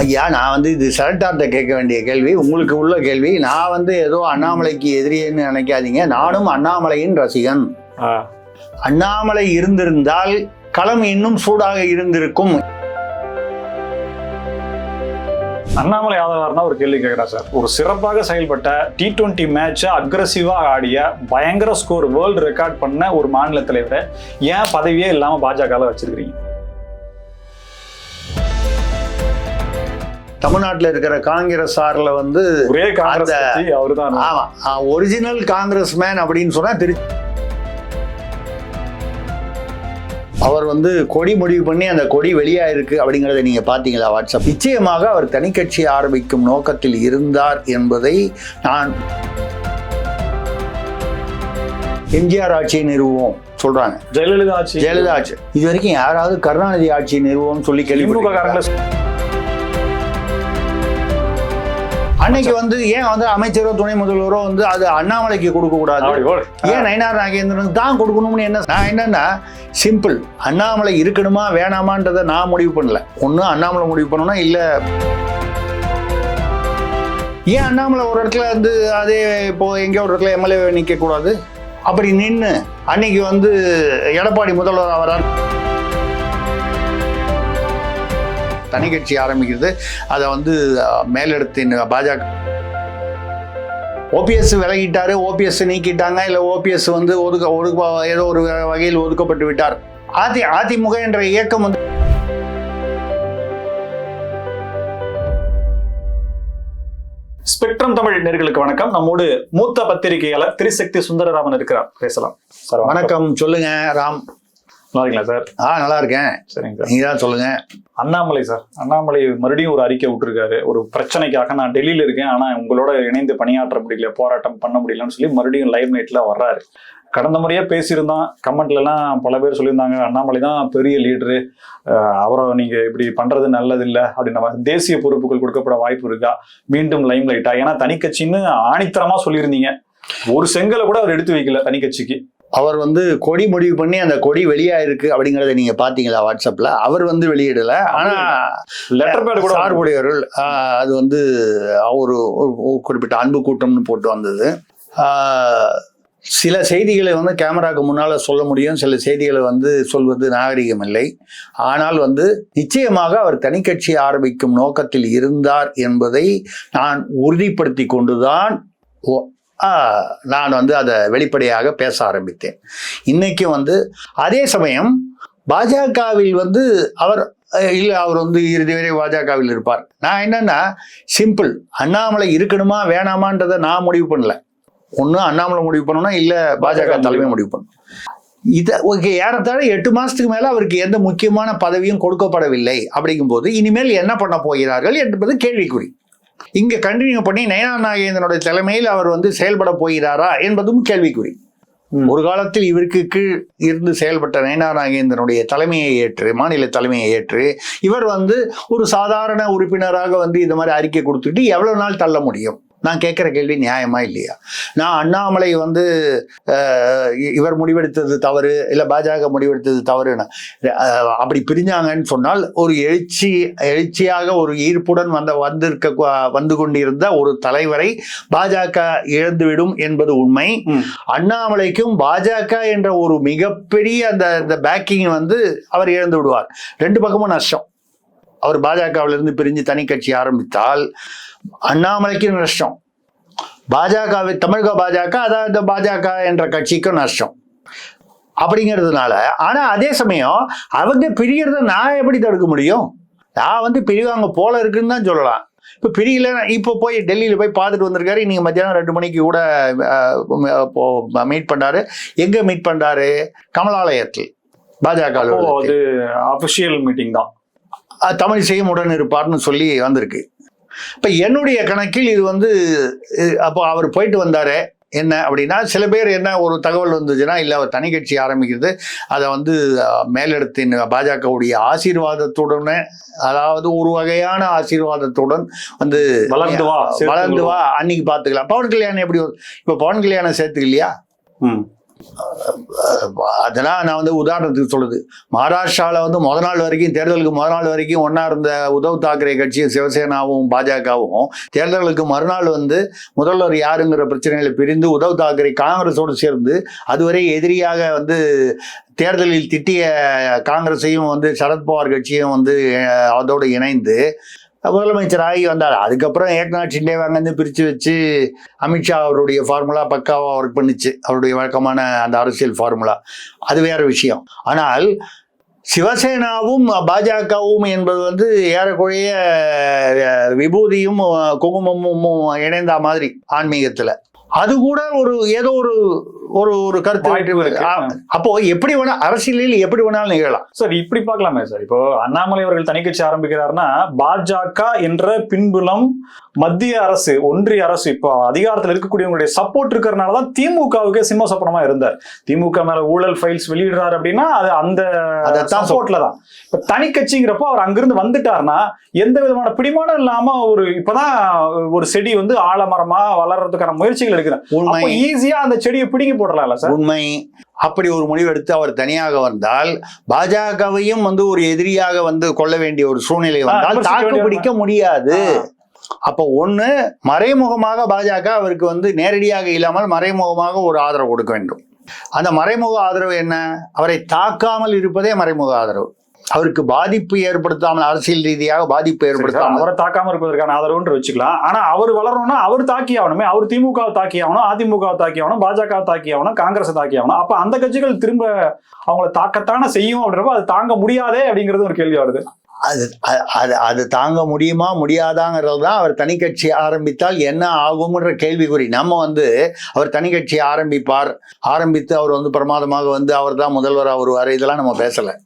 ஐயா நான் வந்து இது செலக்டார்ட்ட கேட்க வேண்டிய கேள்வி உங்களுக்கு உள்ள கேள்வி. நான் வந்து ஏதோ அண்ணாமலைக்கு எதிரின்னு நினைக்காதீங்க. நானும் அண்ணாமலையின் ரசிகன். அண்ணாமலை இருந்திருந்தால் களம் இன்னும் சூடாக இருந்திருக்கும். அண்ணாமலை ஆதரவார்னா ஒரு கேள்வி கேட்குறேன் சார். ஒரு சிறப்பாக செயல்பட்ட டி டுவெண்ட்டி மேட்சை அக்ரஸிவாக ஆடிய பயங்கர ஸ்கோர் வேர்ல்டு ரெக்கார்ட் பண்ண ஒரு மாநில தலைவரை ஏன் பதவியே இல்லாமல் பாஜகவில் வச்சிருக்கிறீங்க? தமிழ்நாட்டில் இருக்கிற காங்கிரஸ் சார்ல வந்து ஒரே காங்கிரஸ் அந்த- கட்சி அவர்தான். ஆமா ஒரிஜினல் காங்கிரஸ் மேன் அப்படின்னு சொன்னா திரு அவர் வந்து கொடி முடிவு பண்ணி அந்த கொடி வெளியாயிருக்கு அப்படிங்கிறத நீங்க பாத்தீங்களா வாட்ஸ்அப்? நிச்சயமாக அவர் தனிக்கட்சி ஆரம்பிக்கும் நோக்கத்தில் இருந்தார் என்பதை நான் எம்ஜிஆர் ஆட்சியை நிறுவுவோம் சொல்றாங்க. ஜெயலலிதா ஆட்சி. ஜெயலலிதா ஆட்சி. இது வரைக்கும் யாராவது கருணாநிதி ஆட்சியை நிறுவுவோம் சொல்லி கேள்வி அன்னைக்கு வந்து ஏன் வந்து அமைச்சரோ துணை முதல்வரோ வந்து அது அண்ணாமலைக்கு கொடுக்க கூடாது. ஏன் நயினார் நாகேந்திரனுக்கு தான் கொடுக்கணும்னு என்ன நான் என்னன்னா சிம்பிள் அண்ணாமலை இருக்கணுமா வேணாமான்றதை நான் முடிவு பண்ணல. ஒண்ணு அண்ணாமலை முடிவு பண்ணணும் இல்ல. ஏன் அண்ணாமலை ஒரு இடத்துல வந்து அதே இப்போ எங்கேயோ ஒரு இடத்துல எம்எல்ஏ நிக்க கூடாது அப்படி நின்று அன்னைக்கு வந்து எடப்பாடி முதல்வர் அவரால் தனி கட்சி ஆரம்பிக்கிறது. அதை வந்து மேலிடத்தின் பாஜக. ஓபிஎஸ் விலகிட்டாரு. ஓபிஎஸ் நீக்கிட்டாங்க. இல்ல ஓபிஎஸ் வந்து ஒதுக்க ஒதுக்க ஏதோ ஒரு வகையில் ஒதுக்கப்பட்டு விட்டார். அதி அதிமுக என்ற இயக்கம் வந்து ஸ்பெக்ட்ரம் தமிழ் நேர்களுக்கு வணக்கம். நம்மோடு மூத்த பத்திரிகையாளர் திரிசக்தி சுந்தரராமன் இருக்கிறார். பேசலாம். சார் வணக்கம். சொல்லுங்க ராம். நல்லா சார்? ஆ நல்லா இருக்கேன் சரிங்க சார். நீங்க தான் சொல்லுங்க. அண்ணாமலை சார். அண்ணாமலை மறுபடியும் ஒரு அறிக்கை விட்டுருக்காரு. ஒரு பிரச்சனைக்காக நான் டெல்லியில இருக்கேன். ஆனா உங்களோட இணைந்து பணியாற்ற முடியல போராட்டம் பண்ண முடியலன்னு சொல்லி மறுபடியும் லைவ் நைட்ல வர்றாரு. கடந்த முறையே பேசியிருந்தோம். கமெண்ட்ல எல்லாம் பல பேர் சொல்லியிருந்தாங்க. அண்ணாமலை தான் பெரிய லீடரு அவரை நீங்க இப்படி பண்றது நல்லது இல்ல அப்படின்னு நம்ம தேசிய பொறுப்புகள் கொடுக்கப்பட வாய்ப்பு இருக்கா? மீண்டும் லைம் லைட்டா? ஏன்னா தனிக்கட்சின்னு ஆணித்தரமா சொல்லியிருந்தீங்க. ஒரு செங்கலை கூட அவர் எடுத்து வைக்கல தனிக்கட்சிக்கு. அவர் வந்து கொடி முடிவு பண்ணி அந்த கொடி வெளியாயிருக்கு அப்படிங்கறத நீங்க பாத்தீங்களா வாட்ஸ்அப்ல? அவர் வந்து வெளியிடல. ஆனா லெட்டர் பேட் கூட சார்புடையவர்கள் அது வந்து ஒரு குறிப்பிட்ட அன்பு கூட்டம்னு போட்டு வந்தது. சில செய்திகளை வந்து கேமராக்கு முன்னால சொல்ல முடியும். சில செய்திகளை வந்து சொல்வது நாகரிகம் இல்லை. ஆனால் வந்து நிச்சயமாக அவர் தனிக்கட்சி ஆரம்பிக்கும் நோக்கத்தில் இருந்தார் என்பதை நான் உறுதிப்படுத்தி கொண்டுதான் நான் வந்து அதை வெளிப்படையாக பேச ஆரம்பித்தேன். இன்றைக்கும் வந்து அதே சமயம் பாஜகவில் வந்து அவர் இல்லை அவர் வந்து இறுதி வரை பாஜகவில் இருப்பார். நான் என்னன்னா சிம்பிள் அண்ணாமலை இருக்கணுமா வேணாமான்றதை நான் முடிவு பண்ணல. ஒன்று அண்ணாமலை முடிவு பண்ணணும் இல்லை பாஜக தலைமை முடிவு பண்ணணும். இதை ஓகே ஏறத்தாழ எட்டு மாதத்துக்கு மேலே அவருக்கு எந்த முக்கியமான பதவியும் கொடுக்கப்படவில்லை. அப்படிங்கும்போது இனிமேல் என்ன பண்ண போகிறார்கள் என்பது கேள்விக்குறி. இங்க கண்டினியூ பண்ணி நயனா நாகேந்திரனுடைய தலைமையில் அவர் வந்து செயல்பட போகிறாரா என்பதும் கேள்விக்குறி. ஒரு காலத்தில் இவருக்கு கீழ் இருந்து செயல்பட்ட நயனா நாகேந்திரனுடைய தலைமையை ஏற்று மாநில தலைமையை ஏற்று இவர் வந்து ஒரு சாதாரண உறுப்பினராக வந்து இந்த மாதிரி அறிக்கை கொடுத்துட்டு எவ்வளவு நாள் தள்ள முடியும் நான் கேட்குற கேள்வி நியாயமா இல்லையா? நான் அண்ணாமலை வந்து இவர் முடிவெடுத்தது தவறு இல்லை பாஜக முடிவெடுத்தது தவறுன்னு அப்படி பிரிஞ்சாங்கன்னு சொன்னால் ஒரு எழுச்சி எழுச்சியாக ஒரு ஈர்ப்புடன் வந்த வந்திருக்க வந்து கொண்டிருந்த ஒரு தலைவரை பாஜக இழந்துவிடும் என்பது உண்மை. அண்ணாமலைக்கும் பாஜக என்ற ஒரு மிகப்பெரிய அந்த அந்த பேக்கிங் வந்து அவர் இழந்து விடுவார். ரெண்டு பக்கமும் நஷ்டம். அவர் பாஜகவிலிருந்து பிரிஞ்சு தனி கட்சி ஆரம்பித்தால் அண்ணாமலைக்கு நஷ்டம். பாஜகவை தமிழக பாஜக அதாவது பாஜக என்ற கட்சிக்கும் நஷ்டம். அப்படிங்கிறதுனால ஆனா அதே சமயம் அவங்க பிரியறத நான் எப்படி தடுக்க முடியும்? நான் வந்து பிரிவாங்க போல இருக்குன்னு தான் சொல்லலாம். இப்போ பிரியல இப்போ போய் டெல்லியில் போய் பார்த்துட்டு வந்திருக்காரு. இன்னைக்கு மத்தியானம் ரெண்டு மணிக்கு கூட மீட் பண்ணாரு. எங்க மீட் பண்றாரு கமலாலயத்தில் பாஜக. அது அபிஷியல் மீட்டிங் தான். அஹ் தமிழிசையும் உடன் இருப்பார்னு சொல்லி வந்திருக்கு. இப்ப என்னுடைய கணக்கில் இது வந்து அப்போ அவர் போயிட்டு வந்தாரு என்ன அப்படின்னா சில பேர் என்ன ஒரு தகவல் வந்துச்சுன்னா இல்லை அவர் தனி கட்சி ஆரம்பிக்கிறது அதை வந்து மேலிடத்தின் பாஜகவுடைய ஆசீர்வாதத்துடன் அதாவது ஒரு வகையான ஆசீர்வாதத்துடன் வந்து வளர்ந்து வா, வளர்ந்து. வா அன்னைக்கு பார்த்துக்கலாம் பவன் கல்யாணம் எப்படி? இப்ப பவன் கல்யாணம் சேர்த்துக்கலையா ம். அதெல்லாம் நான் வந்து உதாரணத்துக்கு சொல்லுது மகாராஷ்டிராவில் வந்து முத நாள் வரைக்கும் தேர்தலுக்கு முத நாள் வரைக்கும் ஒன்றா இருந்த உத்தவ் தாக்கரே கட்சியும் சிவசேனாவும் பாஜகவும் தேர்தலுக்கு மறுநாள் வந்து முதல்வர் யாருங்கிற பிரச்சனைகளை பிரிந்து உத்தவ் தாக்கரே காங்கிரஸோடு சேர்ந்து அதுவரை எதிரியாக வந்து தேர்தலில் திட்டிய காங்கிரஸையும் வந்து சரத்பவார் கட்சியும் வந்து அதோடு இணைந்து முதலமைச்சராகி வந்தார். அதுக்கப்புறம் ஏக்நாத் ஷிண்டேவை அங்கேருந்து பிரித்து வச்சு அமித்ஷா அவருடைய ஃபார்முலா பக்காவாக ஒர்க் பண்ணிச்சு. அவருடைய வழக்கமான அந்த அரசியல் ஃபார்முலா அது வேற விஷயம். ஆனால் சிவசேனாவும் பாஜகவும் என்பது வந்து ஏறக்குறைய விபூதியும் குங்குமமும் இணைந்த மாதிரி ஆன்மீகத்தில். அது கூட ஒரு ஏதோ ஒரு ஒரு ஒரு கருத்து. அப்போ எப்படி வேணா அரசியலில் எப்படி வேணாலும் நிகழலாம். சார் இப்படி பார்க்கலாமே சார். இப்போ அண்ணாமலை அவர்கள் தனி கட்சி ஆரம்பிக்கிறாருன்னா பாஜக என்ற பின்புலம் மத்திய அரசு ஒன்றிய அரசு இப்போ அதிகாரத்தில் இருக்கக்கூடியவங்களுடைய சப்போர்ட் இருக்கிறனால தான் திமுகவுக்கு சிம்ம சப்பனமா இருந்தார். திமுக மேல ஊழல் ஃபைல்ஸ் வெளியிடுறாரு அப்படின்னா அது அந்த சப்போர்ட்ல தான். இப்ப தனி கட்சிங்கிறப்போ அவர் அங்கிருந்து வந்துட்டாருன்னா எந்த விதமான பிடிமானம் இல்லாம ஒரு இப்பதான் ஒரு செடி வந்து ஆலமரமா வளர்றதுக்கான முயற்சிகள் அப்போ ஈஸியா அந்த செடியை பிடிங்கி போடலாம்ல சார்? உண்மை. அப்படி ஒரு முடிவு எடுத்து அவர் தனியாக வந்தால் பாஜகவையும் வந்து ஒரு எதிரியாக வந்து கொள்ள வேண்டிய ஒரு சூழ்நிலை வந்தால் தாக்கு பிடிக்க முடியாது. அப்போ ஒண்ணு மறைமுகமாக பாஜக அவருக்கு வந்து நேரடியாக இல்லாமல் மறைமுகமாக ஒரு ஆதரவு கொடுக்க வேண்டும். அந்த மறைமுக ஆதரவு என்ன? அவரை தாக்காமல் இருப்பதே மறைமுக ஆதரவு. அவருக்கு பாதிப்பு ஏற்படுத்தாமல் அரசியல் ரீதியாக பாதிப்பு ஏற்படுத்தாமல் அவரை தாக்காம இருப்பதற்கான ஆதரவுன்னு வச்சுக்கலாம். ஆனா அவர் வளரணும்னா அவர் தாக்கி ஆகணுமே. அவர் திமுகவை தாக்கி ஆகணும் அதிமுகவை தாக்கி ஆகணும் பாஜகவை தாக்கி ஆகணும் காங்கிரஸை தாக்கி ஆகணும். அப்ப அந்த கட்சிகள் திரும்ப அவங்கள தாக்கத்தானே செய்யும் அப்படின்றப்ப அது தாங்க முடியாதே அப்படிங்கிறது ஒரு கேள்வி வருது. அது அது- அது அது தாங்க முடியுமா முடியாதாங்கிறது தான் அவர் தனி கட்சி ஆரம்பித்தால் என்ன ஆகும்ன்ற கேள்விக்குறி. நம்ம வந்து அவர் தனி கட்சி ஆரம்பிப்பார். ஆரம்பித்து அவர் வந்து பிரமாதமாக வந்து அவர் தான் முதல்வராக வருவார். இதெல்லாம் நம்ம பேசலை.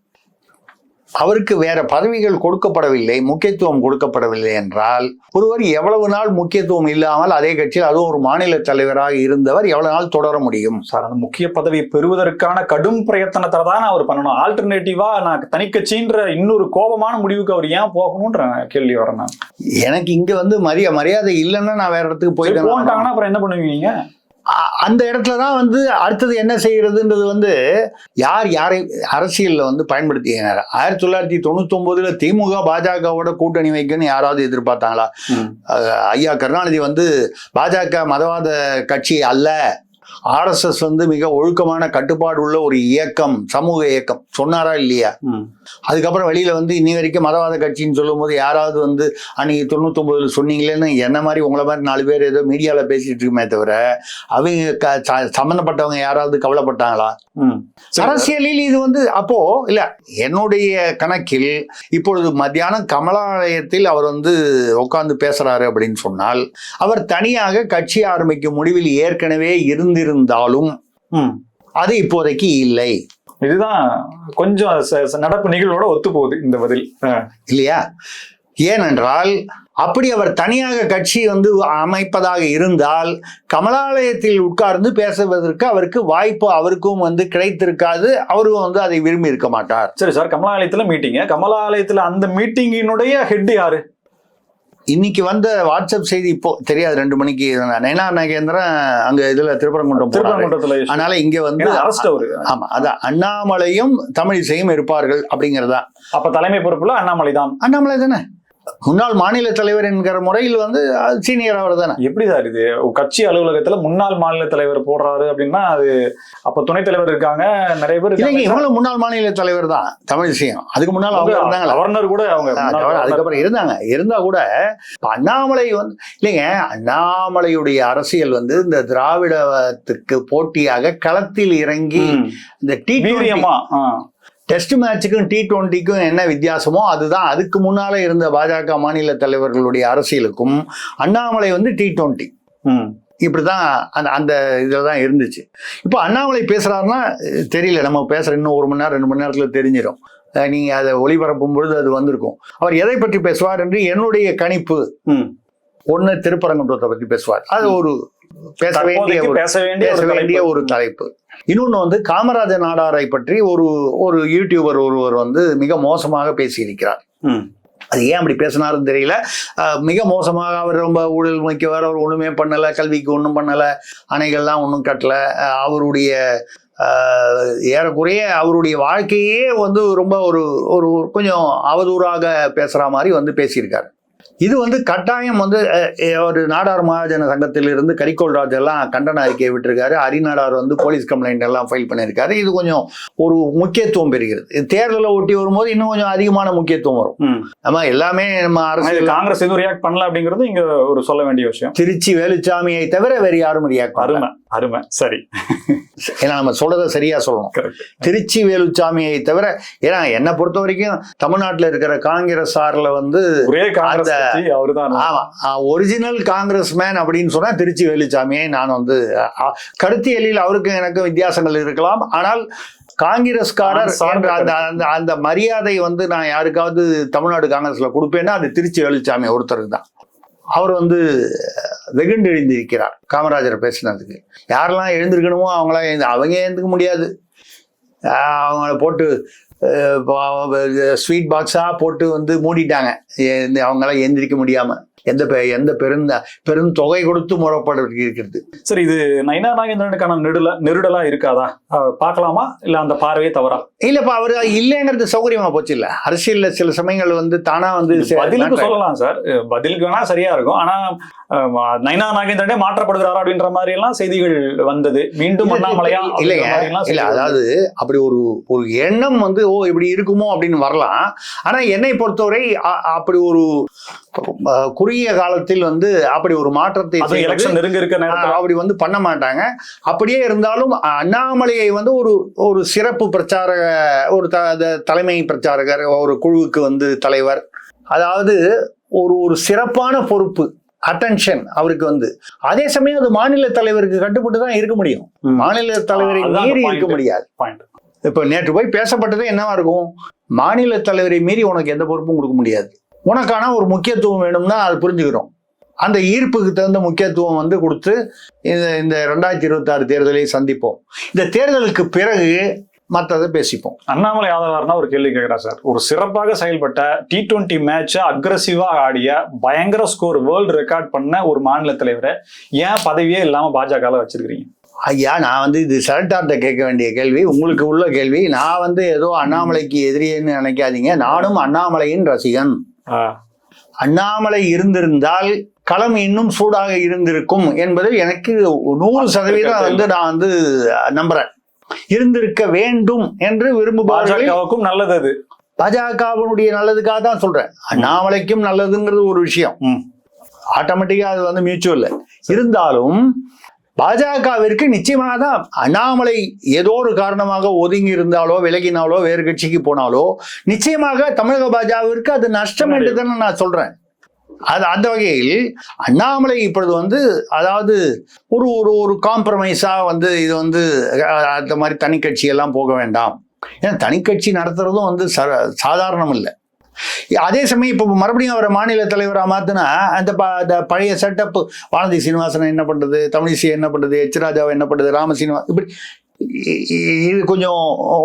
அவருக்கு வேற பதவிகள் கொடுக்கப்படவில்லை முக்கியத்துவம் கொடுக்கப்படவில்லை என்றால் ஒருவர் எவ்வளவு நாள் முக்கியத்துவம் இல்லாமல் அதே கட்சியில் அதுவும் ஒரு மாநில தலைவராக இருந்தவர் எவ்வளவு நாள் தொடர முடியும்? சார் அந்த முக்கிய பதவியை பெறுவதற்கான கடும் பிரயத்தனத்தை தான் அவர் பண்ணணும். ஆல்டர்னேட்டிவா நான் தனி கட்சின்ற இன்னொரு கோபமான முடிவுக்கு அவர் ஏன் போகணும்ன்ற கேள்வி வரேன் எனக்கு இங்க வந்து மரியா மரியாதை இல்லைன்னா நான் வேற இடத்துக்கு சரி, போயிட்டேன் போன்ட்டாங்கன்னா அப்புறம் என்ன பண்ணுவீங்க? அந்த இடத்துல தான் வந்து அடுத்தது என்ன செய்யறதுன்றது வந்து யார் யாரை அரசியல்ல வந்து பயன்படுத்தினார் ஆயிரத்தி தொள்ளாயிரத்தி தொண்ணூத்தி ஒன்பதுல திமுக பாஜகவோட கூட்டணி வைக்கணும்னு யாராவது எதிர்பார்த்தாங்களா? ஐயா கருணாநிதி வந்து பாஜக மதவாத கட்சி அல்ல. ஆர்எஸ்எஸ் வந்து மிக ஒழுக்கமான கட்டுப்பாடு உள்ள ஒரு இயக்கம் சமூக இயக்கம். சொன்னாரா இல்லையா? அதுக்கப்புறம் வெளியில வந்து இன்னி வரைக்கும் மதவாத கட்சின்னு சொல்லும்போது யாராவது வந்து அன்னைக்கு தொண்ணூத்தொன்பதுல சொன்னீங்களேன்னு என்ன மாதிரி உங்களை மாதிரி நாலு பேர் ஏதோ மீடியால பேசிட்டு இருக்குமே தவிர அவங்க க- ச- சம்பந்தப்பட்டவங்க யாராவது கவலைப்பட்டாங்களா? அரசியலில் இது வந்து அப்போ இல்ல என்னுடைய கணக்கில் இப்பொழுது மத்தியானம் கமலாலயத்தில் அவர் வந்து உட்கார்ந்து பேசுறாரு அப்படின்னு சொன்னால் அவர் தனியாக கட்சி ஆரம்பிக்கும் முடிவில் ஏற்கனவே இருந்திருந்தாலும் ம். அது இப்போதைக்கு இல்லை. இதுதான் கொஞ்சம் நடப்பு நிகழ்வோட ஒத்து போகுது இந்த பதில். இல்லையா? ஏனென்றால் அப்படி அவர் தனியாக கட்சி வந்து அமைப்பதாக இருந்தால் கமலாலயத்தில் உட்கார்ந்து பேசுவதற்கு அவருக்கு வாய்ப்பு அவருக்கும் வந்து கிடைத்திருக்காது. அவரும் வந்து அதை விரும்பி இருக்க மாட்டார். சரி சார் கமலாலயத்துல மீட்டிங் கமலாலயத்துல அந்த மீட்டிங்கினுடைய ஹெட் யாரு? இன்னைக்கு வந்த வாட்ஸ்அப் செய்தி இப்போ தெரியாது ரெண்டு மணிக்கு. நயனா நாகேந்திரன் அங்க இதுல திருப்பரங்குன்றம் திருப்பரங்குன்றத்துல அதனால இங்க வந்து அரஸ்ட் அவரு. ஆமா அதான் அண்ணாமலையும் தமிழிசையும் இருப்பார்கள் அப்படிங்கறதா. அப்ப தலைமை பொறுப்புல அண்ணாமலை தான். அண்ணாமலை தானே? முன்னாள் மாநில தலைவர் என்கிற முறையில் வந்து சீனியர் அவர் தானே எப்படி சார் இது கட்சி அலுவலகத்துல முன்னாள் மாநில தலைவர் போடுறாரு அப்படின்னா அது அப்ப துணைத் தலைவர் இருக்காங்க நிறைய பேர் இல்லைங்க. இவங்களும் முன்னாள் மாநில தலைவர் தான் தமிழிசையும் அதுக்கு முன்னால் அவங்க இருந்தாங்களா கவர்னர் கூட அவங்க. அதுக்கப்புறம் இருந்தாங்க இருந்தா கூட அண்ணாமலை வந்து இல்லைங்க அண்ணாமலையுடைய அரசியல் வந்து இந்த திராவிடத்துக்கு போட்டியாக களத்தில் இறங்கி. இந்த டி. டெஸ்ட் மேட்சுக்கும் டி டுவெண்ட்டிக்கும் என்ன வித்தியாசமோ அதுதான். அதுக்கு முன்னால இருந்த பாஜக மாநில தலைவர்களுடைய அரசியலுக்கும் அண்ணாமலை வந்து டி டுவெண்ட்டி ம். இப்படிதான் அந்த அந்த இதில் தான் இருந்துச்சு. இப்போ அண்ணாமலை பேசுறாருன்னா அஹ், தெரியல. நம்ம பேசுற இன்னும் ஒரு மணி நேரம் ரெண்டு மணி நேரத்தில் தெரிஞ்சிடும் அஹ், நீங்க அதை ஒளிபரப்பும் பொழுது அது வந்திருக்கும். அவர் எதை பற்றி பேசுவார் என்று என்னுடைய கணிப்பு. ம். ஒண்ணு திருப்பரங்குன்றத்தை பற்றி பேசுவார். அது ஒரு பேச வேண்டிய பேச வேண்டிய ஒரு தலைப்பு. இன்னொன்னு வந்து காமராஜ நாடாரை பற்றி ஒரு ஒரு யூடியூபர் ஒருவர் வந்து மிக மோசமாக பேசியிருக்கிறார். அது ஏன் அப்படி பேசினாருன்னு தெரியல. மிக மோசமாக அவர் ரொம்ப ஊழல் மிக்கவர் அவர் ஒண்ணுமே பண்ணல கல்விக்கு ஒன்றும் பண்ணல அணைகள்லாம் ஒன்றும் கட்டல. அவருடைய ஏறக்குறைய அவருடைய வாழ்க்கையே வந்து ரொம்ப ஒரு ஒரு கொஞ்சம் அவதூறாக பேசுற மாதிரி வந்து பேசியிருக்காரு. இது வந்து கட்டாயம் வந்து ஒரு நாடார் மகாஜன சங்கத்திலிருந்து கரிகோல் ராஜ் எல்லாம் கண்டன அறிக்கையை விட்டிருக்காரு. ஹரிநாடார் வந்து போலீஸ் கம்ப்ளைண்ட் எல்லாம் ஃபைல் பண்ணியிருக்காரு. இது கொஞ்சம் ஒரு முக்கியத்துவம் பெறுகிறது. தேர்தலை ஒட்டி வரும்போது இன்னும் கொஞ்சம் அதிகமான முக்கியத்துவம் வரும். நம்ம எல்லாமே நம்ம அரசு இது காங்கிரஸ் எதுவும் ரியாக்ட் பண்ணல அப்படிங்கிறது இங்க ஒரு சொல்ல வேண்டிய விஷயம். திருச்சி வேலுச்சாமியை தவிர வேறு யாரும் ரியாக்ட் அருமை அருமை. சரி. ஏன்னா நம்ம சொல்றதை சரியா சொல்லணும். திருச்சி வேலுச்சாமியை தவிர ஏன்னா என்னை பொறுத்த வரைக்கும் தமிழ்நாட்டில் இருக்கிற காங்கிரஸ் சார்ல வந்து ஒரே காங்கிரஸ் அவருதான். ஆமா. ஒரிஜினல் காங்கிரஸ் மேன் அப்படின்னு சொன்னா திருச்சி வேலுச்சாமியை நான் வந்து கருத்தியலில் அவருக்கும் எனக்கும் வித்தியாசங்கள் இருக்கலாம். ஆனால் காங்கிரஸ்காரர் அந்த அந்த அந்த மரியாதை வந்து நான் யாருக்காவது தமிழ்நாடு காங்கிரஸ்ல கொடுப்பேன்னா அது திருச்சி வேலுச்சாமி ஒருத்தருக்கு தான். அவர் வந்து வெகுண்டு எழுந்திருக்கிறார் காமராஜர் பேசினதுக்கு. யாரெல்லாம் எழுந்திருக்கணுமோ அவங்களாம் அவங்க எழுந்துக்க முடியாது. அவங்கள போட்டு ஸ்வீட் பாக்ஸாக போட்டு வந்து மூடிட்டாங்க. அவங்களாம் எந்திரிக்க முடியாம. எந்த எந்த பெருந்த பெரும் தொகை கொடுத்து முறப்பட இருக்கிறது. சரி இது நைனா நாகேந்திரனுக்கான நெடுல நெருடலா இருக்காதா? பார்க்கலாமா? இல்ல அந்த பார்வையே தவறா? இல்லப்பா அவர் இல்லைங்கிறது சௌகரியமா போச்சு இல்ல. அரசியல்ல சில சமயங்கள் வந்து தானா வந்து பதிலுக்கு சொல்லலாம் சார். பதிலுக்கு வேணா சரியா இருக்கும். ஆனா நைனா நாகேந்திரனே மாற்றப்படுகிறாரா அப்படின்ற மாதிரி எல்லாம் செய்திகள் வந்தது. மீண்டும் அண்ணாமலையா இல்லைங்க. இல்ல அதாவது அப்படி ஒரு ஒரு எண்ணம் வந்து ஓ இப்படி இருக்குமோ அப்படின்னு வரலாம். ஆனா என்னை பொறுத்தவரை அப்படி ஒரு குறுகிய காலத்தில் வந்து அப்படி ஒரு மாற்றத்தை நெருங்க இருக்க அப்படி வந்து பண்ண மாட்டாங்க. அப்படியே இருந்தாலும் அண்ணாமலையை வந்து ஒரு ஒரு சிறப்பு பிரச்சார ஒரு த தலைமை பிரச்சாரகர் ஒரு குழுவுக்கு வந்து தலைவர். அதாவது ஒரு ஒரு சிறப்பான பொறுப்பு அட்டென்ஷன் அவருக்கு வந்து. அதே சமயம் அது மாநில தலைவருக்கு கட்டுப்பட்டு தான் இருக்க முடியும். மாநில தலைவரை மீறி இருக்க. முடியாது. பாயிண்ட் இப்போ நேற்று போய் பேசப்பட்டது என்னவா இருக்கும்? மாநில தலைவரை மீறி உனக்கு எந்த பொறுப்பும் கொடுக்க முடியாது. உனக்கான ஒரு முக்கியத்துவம் வேணும்னா அது புரிஞ்சுக்கிறோம். அந்த ஈர்ப்புக்கு தகுந்த முக்கியத்துவம் வந்து கொடுத்து இந்த இந்த ரெண்டாயிரத்தி இருபத்தாறு தேர்தலை சந்திப்போம். இந்த தேர்தலுக்கு பிறகு மற்றதை பேசிப்போம். அண்ணாமலை ஆதரவாளர்னா ஒரு கேள்வி கேட்கிறா சார். ஒரு சிறப்பாக செயல்பட்ட டி டுவெண்ட்டி மேட்சை அக்ரஸிவா ஆடிய பயங்கர ஸ்கோர் வேர்ல்டு ரெக்கார்ட் பண்ண ஒரு மாநில தலைவரை ஏன் பதவியே இல்லாமல் பாஜகவில் வச்சிருக்கிறீங்க? ஐயா நான் வந்து இது செலக்டார்ட்ட கேட்க வேண்டிய கேள்வி உங்களுக்கு உள்ள கேள்வி. நான் வந்து ஏதோ அண்ணாமலைக்கு எதிரியன்னு நினைக்காதீங்க. நானும் அண்ணாமலையின் ரசிகன். அண்ணாமலை இருந்திருந்தால் களம் இன்னும் சூடாக இருந்திருக்கும் என்பது எனக்கு நூறு சதவீதம் வந்து நான் வந்து நம்புறேன். இருந்திருக்க வேண்டும் என்று விரும்புபவர்கள் பாஜகவுக்கும் நல்லது அது. பாஜகவினுடைய நல்லதுக்காக தான் சொல்றேன். அண்ணாமலைக்கும் நல்லதுங்கிறது ஒரு விஷயம். ஆட்டோமேட்டிக்கா அது வந்து மியூச்சுவல் இருந்தாலும் பாஜகவிற்கு நிச்சயமாக தான் அண்ணாமலை ஏதோ ஒரு காரணமாக ஒதுங்கி இருந்தாலோ விலகினாலோ வேறு கட்சிக்கு போனாலோ நிச்சயமாக தமிழக பாஜகவிற்கு அது நஷ்டம் என்று தானே நான் சொல்றேன். அது அந்த வகையில் அண்ணாமலை இப்பொழுது வந்து அதாவது ஒரு ஒரு ஒரு காம்ப்ரமைஸா வந்து இது வந்து அந்த மாதிரி தனி கட்சி எல்லாம் போக வேண்டாம். ஏன்னா தனி கட்சி நடத்துறதும் வந்து ச- சாதாரணம் இல்லை. அதே சமயம் இப்போ மறுபடியும் அவரை மாநில தலைவராக மாத்தினா அந்த ப அந்த பழைய செட்டப் வானதி சீனிவாசன் என்ன பண்ணுறது தமிழிசை என்ன பண்ணுறது எச் ராஜாவை என்ன பண்ணுறது ராமசீனிவா இப்படி இது கொஞ்சம்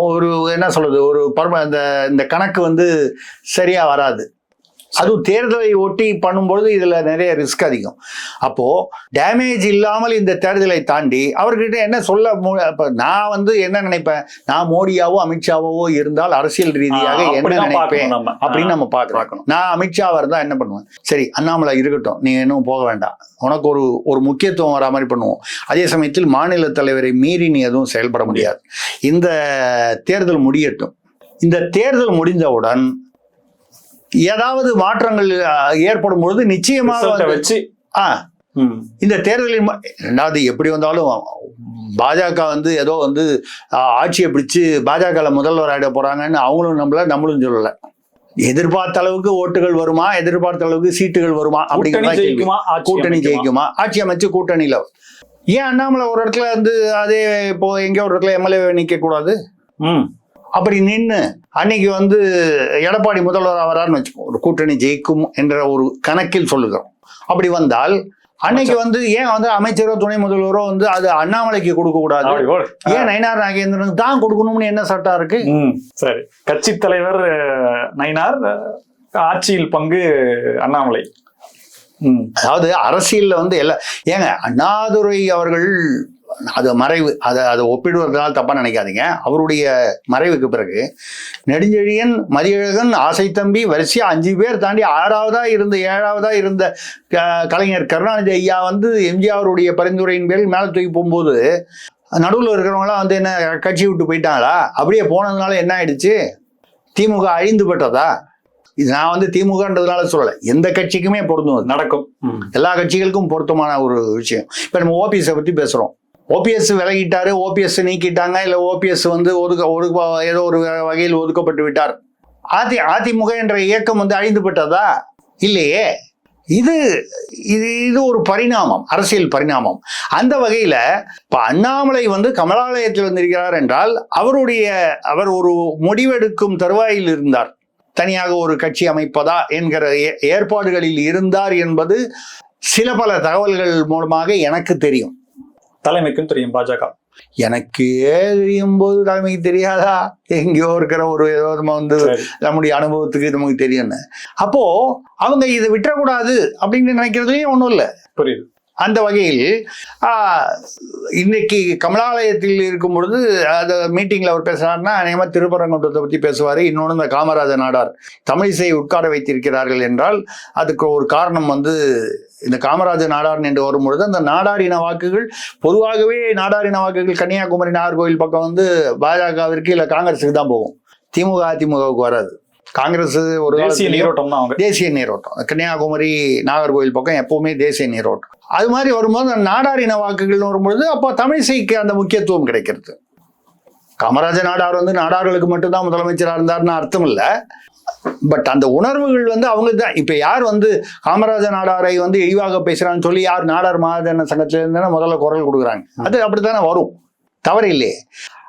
ஒரு என்ன சொல்கிறது ஒரு பரம இந்த இந்த கணக்கு வந்து சரியாக வராது. அதுவும் தேர்தலை ஒட்டி பண்ணும்பொழுது இதுல நிறைய ரிஸ்க் அதிகம். அப்போ டேமேஜ் இல்லாமல் இந்த தேர்தலை தாண்டி அவர்கிட்ட என்ன சொல்ல அப்ப நான் வந்து என்ன நினைப்பேன்? நான் மோடியாவோ அமித்ஷாவோ இருந்தால் அரசியல் ரீதியாக என்ன நினைப்பேன். அப்படின்னு நம்ம பார்க்கணும். நான் அமித்ஷாவா இருந்தா என்ன பண்ணுவேன்? சரி அண்ணாமலை இருக்கட்டும். நீ இன்னும் போக வேண்டாம். உனக்கு ஒரு ஒரு முக்கியத்துவம் வரா மாதிரி பண்ணுவோம். அதே சமயத்தில் மாநில தலைவரை மீறி நீ எதுவும் செயல்பட முடியாது. இந்த தேர்தல் முடியட்டும். இந்த தேர்தல் முடிந்தவுடன் ஏதாவது மாற்றங்கள் ஏற்படும் பொழுது நிச்சயமாக வச்சு ஆ. இந்த தேர்தலில் ரெண்டாவது எப்படி வந்தாலும் பாஜக வந்து ஏதோ வந்து ஆட்சியை பிடிச்சு பாஜக முதல்வர் ஆயிட போறாங்கன்னு அவங்களும் நம்மள நம்மளும் சொல்லல எதிர்பார்த்த அளவுக்கு ஓட்டுகள் வருமா எதிர்பார்த்த அளவுக்கு சீட்டுகள் வருமா அப்படிங்கிறதா கூட்டணி? ஜெயிக்குமா ஆட்சி அமைச்சு கூட்டணியில ஏன் அண்ணாமலை ஒரு இடத்துல வந்து அதே இப்போ எங்கேயோ ஒரு இடத்துல எம்எல்ஏ நிக்க கூடாது ம். அப்படி நின்று அன்னைக்கு வந்து எடப்பாடி முதல்வர் ஆகிறார்னு வச்சுக்கோ ஒரு கூட்டணி ஜெயிக்கும் என்ற ஒரு கணக்கில் சொல்லுகிறோம் அப்படி வந்தால் அன்னைக்கு வந்து ஏன் வந்து அமைச்சரோ துணை முதல்வரோ வந்து அது அண்ணாமலைக்கு கொடுக்க கூடாது. ஏன் நயினார் நாகேந்திரனுக்கு தான் கொடுக்கணும்னு என்ன சட்டம் இருக்கு. சரி கட்சி தலைவர் நயினார் ஆட்சியில் பங்கு அண்ணாமலை. அதாவது அரசியல்ல வந்து எல்லா ஏங்க அண்ணாதுரை அவர்கள் அது மறைவு அதை அதை ஒப்பிடுவதனால் தப்பா நினைக்காதீங்க. அவருடைய மறைவுக்கு பிறகு நெடுஞ்செழியன் மதியழகன் ஆசை தம்பி வரிசையா அஞ்சு பேர் தாண்டி ஆறாவதா இருந்த ஏழாவதா இருந்த க- கலைஞர் கருணாநிதி ஐயா வந்து எம்ஜிஆருடைய பரிந்துரையின் பேரில் மேலே தூக்கி போகும்போது நடுவில் இருக்கிறவங்களாம் வந்து என்ன கட்சி விட்டு போயிட்டாங்களா? அப்படியே போனதுனால என்ன ஆயிடுச்சு? திமுக அழிந்து பெற்றதா இது நான் வந்து திமுகன்றதுனால சொல்லலை. எந்த கட்சிக்குமே பொருந்தும். நடக்கும். எல்லா கட்சிகளுக்கும் பொருத்தமான ஒரு விஷயம். இப்போ நம்ம ஓபிஎஸ்ஸை பற்றி பேசுகிறோம் ஓபிஎஸ் விலகிட்டாரு ஓபிஎஸ் நீக்கிட்டாங்க இல்லை ஓபிஎஸ் வந்து ஒதுக்க ஒரு ஏதோ ஒரு வகையில் ஒதுக்கப்பட்டு விட்டார். அதி அதிமுக என்ற இயக்கம் வந்து அழிந்து விட்டதா? இல்லையே. இது இது இது ஒரு பரிணாமம் அரசியல் பரிணாமம். அந்த வகையில் இப்போ அண்ணாமலை வந்து கமலாலயத்தில் வந்திருக்கிறார் என்றால் அவருடைய அவர் ஒரு முடிவெடுக்கும் தருவாயில் இருந்தார். தனியாக ஒரு கட்சி அமைப்பதா என்கிற ஏ- ஏற்பாடுகளில் இருந்தார் என்பது சில பல தகவல்கள் மூலமாக எனக்கு தெரியும். தலைமைக்கும் தெரியும் பாஜக. எனக்கு தெரியும் போது தலைமைக்கு தெரியாதா? எங்கேயோ இருக்கிற ஒரு ஏதோ நம்ம வந்து. நம்முடைய அனுபவத்துக்கு நமக்கு தெரியும்னு. அப்போ அவங்க இதை விட்டுறக்கூடாது அப்படின்னு நினைக்கிறதுலயும் ஒன்றும் இல்லை. புரியுது. அந்த வகையில் இன்னைக்கு கமலாலயத்தில் இருக்கும் பொழுது அந்த மீட்டிங்ல அவர் பேசுறாருன்னா அநேகமா திருப்பரங்குன்றத்தை பத்தி பேசுவாரு. இன்னொன்று இந்த காமராஜர் நாடார். தமிழிசை உட்கார வைத்திருக்கிறார்கள் என்றால் அதுக்கு ஒரு காரணம் வந்து இந்த காமராஜர் நாடார் என்று வரும்பொழுது அந்த நாடாரின வாக்குகள் பொதுவாகவே நாடாரின வாக்குகள் கன்னியாகுமரி நாகர்கோவில் பக்கம் வந்து பாஜகவிற்கு இல்லை காங்கிரஸுக்கு தான் போகும். திமுக அதிமுகவுக்கு வராது. காங்கிரஸ் ஒரு தேசிய நீரோட்டம் தான் தேசிய நீரோட்டம். கன்னியாகுமரி நாகர்கோவில் பக்கம் எப்பவுமே தேசிய நீரோட்டம். அது மாதிரி வரும்போது அந்த நாடாரின வாக்குகள் வரும்பொழுது அப்போ தமிழிசைக்கு அந்த முக்கியத்துவம் கிடைக்கிறது. காமராஜ நாடார் வந்து நாடார்களுக்கு மட்டும்தான் முதலமைச்சராக இருந்தார்னு அர்த்தம் இல்லை. பட் அந்த உணர்வுகள் வந்து அவங்க தான் இப்போ யார் வந்து காமராஜ நாடாரை வந்து இழிவாக பேசுறான்னு சொல்லி யார் நாடார் மகாஜன சங்கத்துல இருந்தா முதல்ல குரல் கொடுக்குறாங்க. அது அப்படித்தானே வரும். தவறு இல்லையே.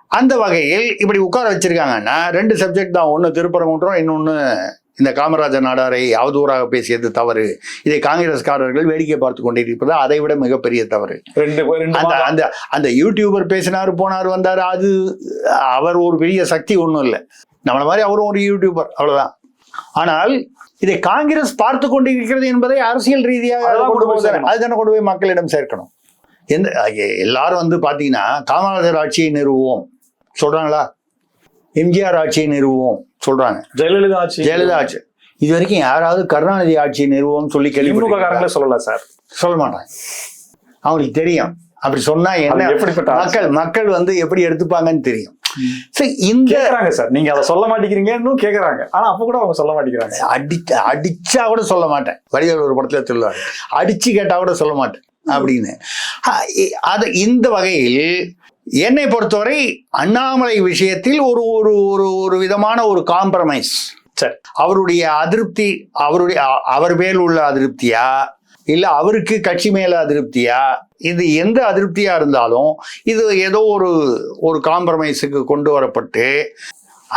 அந்த வகையில் இப்படி உட்கார வச்சிருக்காங்கன்னா ரெண்டு சப்ஜெக்ட் தான். ஒன்று திருப்பரங்குன்றம் இன்னொன்று இந்த காமராஜர் நாடாரை அவதூறாக பேசியது தவறு. இதை காங்கிரஸ்காரர்கள் வேடிக்கை பார்த்து கொண்டிருப்பது அதை விட மிகப்பெரிய தவறு. அந்த. அந்த அந்த யூடியூபர் பேசினார் போனார் வந்தார். அது அவர் ஒரு பெரிய சக்தி ஒன்றும் இல்லை. நம்மள மாதிரி அவரும் ஒரு யூடியூபர் அவ்வளவுதான். ஆனால் இதை காங்கிரஸ் பார்த்து கொண்டிருக்கிறது என்பதை அரசியல் ரீதியாக கொண்டு கொண்டு போய். அதுதானே கொண்டு போய் மக்களிடம் சேர்க்கணும். எந்த எல்லாரும் வந்து பாத்தீங்கன்னா காமராஜர் ஆட்சியை நிறுவுவோம் சொல்றாங்களா? எம்ஜிஆர் ஆட்சியை நிறுவுவோம் சொல்றாங்க. ஜெயலலிதா ஆட்சி ஜெயலலிதா ஆட்சி. இது வரைக்கும் யாராவது கருணாநிதி ஆட்சியை நிறுவுவோம் சொல்லி திமுக கேள்விப்பட்டிருக்கீங்களா? காரங்களே சொல்லல சார் சொல்ல மாட்டாங்க. அவங்களுக்கு தெரியும். அப்படி சொன்னா என்ன? எப்படிப்பட்ட? மக்கள் மக்கள் வந்து எப்படி எடுத்துப்பாங்கன்னு தெரியும். சரி இந்த கேக்குறாங்க சார். நீங்க அதை சொல்ல மாட்டேங்கிறீங்க இன்னும் கேக்குறாங்க. ஆனா அப்ப கூட அவங்க சொல்ல மாட்டேங்கிறாங்க. அடி அடிச்சா கூட சொல்ல மாட்டேன். வடிவேல் ஒரு படத்துல சொல்லுவார். அடிச்சு கேட்டா கூட சொல்ல மாட்டேன் அப்படின்னு. அது இந்த வகையில் என்னை பொறுத்தவரை அண்ணாமலை விஷயத்தில் ஒரு ஒரு ஒரு ஒரு விதமான ஒரு காம்ப்ரமைஸ் சரி. அவருடைய அதிருப்தி அவருடைய அ- அவர் மேல் உள்ள அதிருப்தியா? இல்ல அவருக்கு கட்சி மேல அதிருப்தியா? இது எந்த அதிருப்தியா இருந்தாலும் இது ஏதோ ஒரு ஒரு காம்ப்ரமைஸுக்கு கொண்டு வரப்பட்டு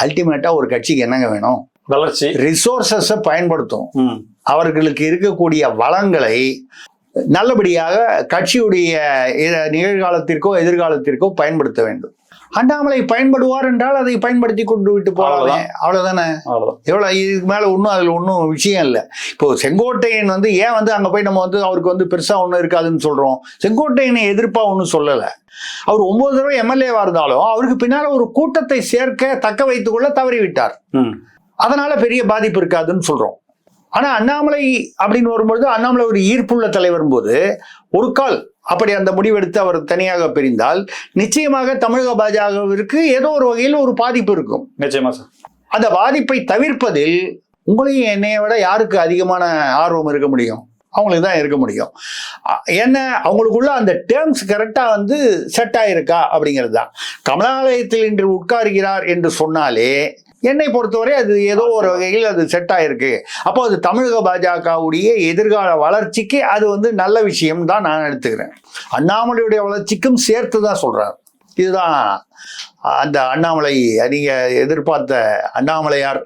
அல்டிமேட்டா ஒரு கட்சிக்கு என்னங்க வேணும்? வளர்ச்சி. ரிசோர்சஸை பயன்படுத்தும். அவர்களுக்கு இருக்கக்கூடிய வளங்களை நல்லபடியாக கட்சியுடைய நிகழ்காலத்திற்கோ எதிர்காலத்திற்கோ பயன்படுத்த வேண்டும். அண்ணாமலை பயன்படுவார் என்றால் அதை பயன்படுத்தி கொண்டு விட்டு போகலாமே அவ்வளவுதான். எவ்வளவு இதுக்கு மேல ஒன்றும் அதுல ஒன்றும் விஷயம் இல்லை. இப்போ செங்கோட்டையன் வந்து ஏன் வந்து அங்க போய் நம்ம வந்து அவருக்கு வந்து பெருசா ஒன்றும் இருக்காதுன்னு சொல்றோம்? செங்கோட்டையனை எதிர்ப்பா ஒன்றும் சொல்லலை. அவர் ஒன்பது தடவை எம்எல்ஏவா இருந்தாலும் அவருக்கு பின்னால ஒரு கூட்டத்தை சேர்க்க தக்க வைத்துக் கொள்ள தவறிவிட்டார். அதனால பெரிய பாதிப்பு இருக்காதுன்னு சொல்றோம். ஆனா அண்ணாமலை அப்படின்னு வரும்பொழுது அண்ணாமலை ஒரு ஈர்ப்புள்ள தலைவர் போது ஒரு கால் அப்படி அந்த முடிவெடுத்து அவர் தனியாக பிரிந்தால் நிச்சயமாக தமிழக பாஜகவிற்கு ஏதோ ஒரு வகையில் ஒரு பாதிப்பு இருக்கும். நிச்சயமா சார். அந்த பாதிப்பை தவிர்ப்பதில் உங்களையும் என்னைய விட யாருக்கு அதிகமான ஆர்வம் இருக்க முடியும்? அவங்களுக்கு தான் இருக்க முடியும். என்ன அவங்களுக்குள்ள அந்த டேர்ம்ஸ் கரெக்டாக வந்து செட் ஆயிருக்கா அப்படிங்கிறது தான். கமலாலயத்தில் இன்று உட்காருகிறார் என்று சொன்னாலே என்னை பொறுத்தவரை அது ஏதோ ஒரு வகையில் அது செட் ஆயிருக்கு. அப்போ அது தமிழக பாஜகவுடைய எதிர்கால வளர்ச்சிக்கு அது வந்து நல்ல விஷயம் தான் நான் எடுத்துக்கிறேன். அண்ணாமலையுடைய வளர்ச்சிக்கும் சேர்த்து தான் சொல்றார். இதுதான் அந்த அண்ணாமலை நீங்க எதிர்பார்த்த அண்ணாமலையார்.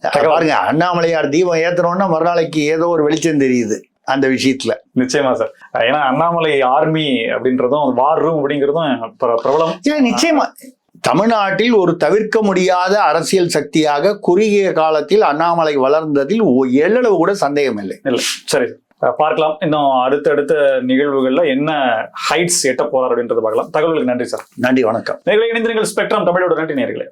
பாருங்க அண்ணாமலையார் தீபம் ஏத்துறோம்னா மறுநாளைக்கு ஏதோ ஒரு வெளிச்சம் தெரியுது அந்த விஷயத்துல. நிச்சயமா சார். ஏன்னா அண்ணாமலை ஆர்மி அப்படின்றதும் வார் ரூம் அப்படிங்கிறதும் பிர- பிரபலம். நிச்சயமா. தமிழ்நாட்டில் ஒரு தவிர்க்க முடியாத அரசியல் சக்தியாக குறுகிய காலத்தில் அண்ணாமலை வளர்ந்ததில் எள்ளளவு கூட சந்தேகம் இல்லை சரி. பார்க்கலாம். இன்னும் அடுத்தடுத்த நிகழ்வுகள்ல என்ன ஹைட்ஸ் எட்ட போறார் அப்படின்றத பார்க்கலாம். தகவலுக்கு நன்றி சார் நன்றி வணக்கம். நேர்களை இணைந்திருங்கள். ஸ்பெக்ட்ரம் தமிழோட நன்றி நேர்களே